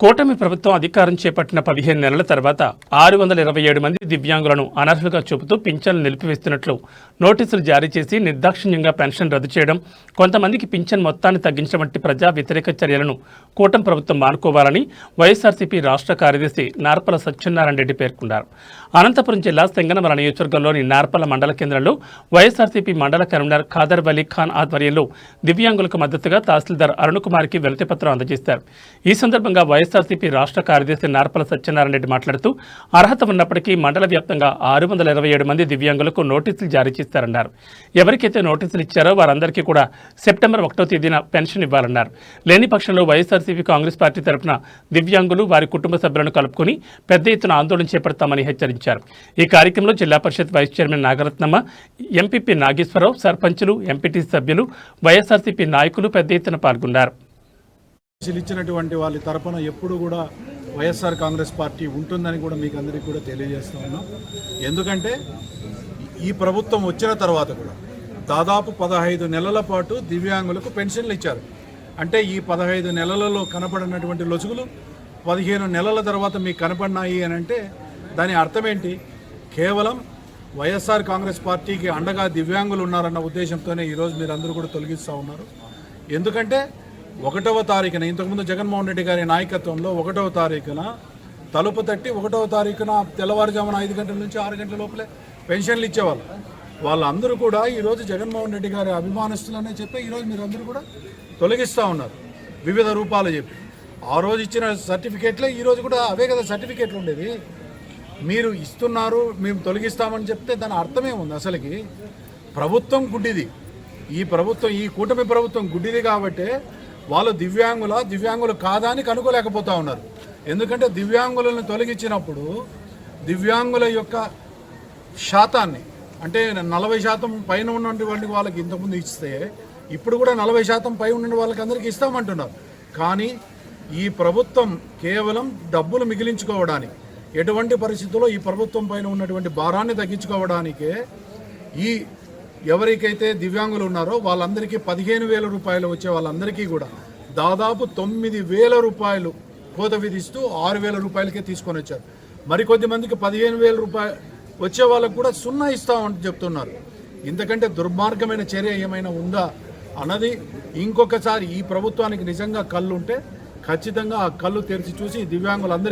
కూటమి ప్రభుత్వం అధికారం చేపట్టిన పదిహేను నెలల తర్వాత ఆరు వందల ఇరవై ఏడు మంది దివ్యాంగులను అనర్హులుగా చూపుతూ పింఛన్లు నిలిపివేస్తున్నట్లు నోటీసులు జారీ చేసి నిర్దాక్షిణ్యంగా పెన్షన్ రద్దు చేయడం కొంతమందికి పింఛన్ మొత్తాన్ని తగ్గించడం వంటి ప్రజా వ్యతిరేక చర్యలను కూటమి ప్రభుత్వం మానుకోవాలని వైఎస్ఆర్సీపీ రాష్ట్ర కార్యదర్శి నార్పల సత్యనారాయణ రెడ్డి పేర్కొన్నారు. అనంతపురం జిల్లా సింగనమల నియోజకవర్గంలోని నార్పల మండల కేంద్రంలో వైఎస్ఆర్సీపీ మండల కన్వీనర్ ఖాదర్ వలీ ఖాన్ ఆధ్వర్యంలో దివ్యాంగులకు మద్దతుగా తహసీల్దార్ అరుణ్ కుమార్కి వినతిపత్రం అందజేశారు. ఈ సందర్భంగా వైఎస్ వైఎస్ఆర్సీపీ రాష్ట్ర కార్యదర్శి నార్పల సత్యనారాయణ రెడ్డి మాట్లాడుతూ అర్హత ఉన్నప్పటికీ మండల వ్యాప్తంగా ఆరు వందల ఇరవై ఏడు మంది దివ్యాంగులకు నోటీసులు జారీ చేస్తారన్నారు. ఎవరికైతే నోటీసులు ఇచ్చారో వారందరికీ కూడా సెప్టెంబర్ ఒకటో తేదీన పెన్షన్ ఇవ్వాలన్నారు. లేని పక్షంలో వైఎస్ఆర్సీపీ కాంగ్రెస్ పార్టీ తరఫున దివ్యాంగులు వారి కుటుంబ సభ్యులను కలుపుకొని పెద్ద ఎత్తున ఆందోళన చేపడతామని హెచ్చరించారు. ఈ కార్యక్రమంలో Zilla Parishad vice chairman Nagaratnamma MPP Nageswararao సర్పంచులు ఎంపీటీ సభ్యులు వైఎస్ఆర్సీపీ నాయకులు పెద్ద ఎత్తున పాల్గొన్నారు. ఇచ్చినటువంటి వాళ్ళ తరపున ఎప్పుడు కూడా వైఎస్ఆర్ కాంగ్రెస్ పార్టీ ఉంటుందని కూడా మీకు అందరికీ కూడా తెలియజేస్తూ ఉన్నాం. ఎందుకంటే ఈ ప్రభుత్వం వచ్చిన తర్వాత కూడా దాదాపు పదహైదు నెలల పాటు దివ్యాంగులకు పెన్షన్లు ఇచ్చారు. అంటే ఈ పదహైదు నెలలలో కనపడినటువంటి లొసుగులు పదిహేను నెలల తర్వాత మీకు కనపడినాయి అని అంటే దాని అర్థం ఏంటి? కేవలం వైఎస్ఆర్ కాంగ్రెస్ పార్టీకి అండగా దివ్యాంగులు ఉన్నారన్న ఉద్దేశంతోనే ఈరోజు మీరు అందరూ కూడా తొలగిస్తూ ఉన్నారు. ఎందుకంటే ఒకటవ తారీఖున ఇంతకుముందు జగన్మోహన్ రెడ్డి గారి నాయకత్వంలో ఒకటవ తారీఖున తలుపు తట్టి ఒకటవ తారీఖున తెల్లవారుజామున ఐదు గంటల నుంచి ఆరు గంటల లోపలే పెన్షన్లు ఇచ్చేవాళ్ళు. వాళ్ళందరూ కూడా ఈరోజు జగన్మోహన్ రెడ్డి గారి అభిమానిస్తులనే చెప్పి ఈరోజు మీరు అందరూ కూడా తొలగిస్తూ ఉన్నారు. వివిధ రూపాలు చెప్పి. ఆ రోజు ఇచ్చిన సర్టిఫికేట్లే ఈరోజు కూడా అవే కదా సర్టిఫికేట్లు ఉండేది మీరు ఇస్తున్నారు మేము తొలగిస్తామని చెప్తే దాని అర్థమే ఉంది అసలుకి. ప్రభుత్వం గుడ్డిది. ఈ ప్రభుత్వం ఈ కూటమి ప్రభుత్వం గుడ్డిది కాబట్టే వాళ్ళు దివ్యాంగుల దివ్యాంగులు కాదా అని కనుక్కోలేకపోతా ఉన్నారు. ఎందుకంటే దివ్యాంగులను తొలగించినప్పుడు దివ్యాంగుల యొక్క శాతాన్ని అంటే నలభై శాతం పైన ఉన్నటువంటి వాళ్ళకి ఇంతకుముందు ఇస్తే ఇప్పుడు కూడా నలభై శాతం పై ఉన్న వాళ్ళకి అందరికీ ఇస్తామంటున్నారు. కానీ ఈ ప్రభుత్వం కేవలం డబ్బులు మిగిలించుకోవడానికి ఎటువంటి పరిస్థితుల్లో ఈ ప్రభుత్వం పైన ఉన్నటువంటి భారాన్ని తగ్గించుకోవడానికే ఈ ఎవరికైతే దివ్యాంగులు ఉన్నారో వాళ్ళందరికీ పదిహేను వేల రూపాయలు వచ్చే వాళ్ళందరికీ కూడా దాదాపు తొమ్మిది వేల రూపాయలు కోత విధిస్తూ ఆరు వేల రూపాయలకే తీసుకొని వచ్చారు. మరికొద్ది మందికి పదిహేను వేల రూపాయలు వచ్చే వాళ్ళకు కూడా సున్నా ఇస్తామని చెప్తున్నారు. ఇంతకంటే దుర్మార్గమైన చర్య ఏమైనా ఉందా అన్నది ఇంకొకసారి ఈ ప్రభుత్వానికి నిజంగా కళ్ళు ఉంటే ఖచ్చితంగా ఆ కళ్ళు తెరిచి చూసి దివ్యాంగులందరూ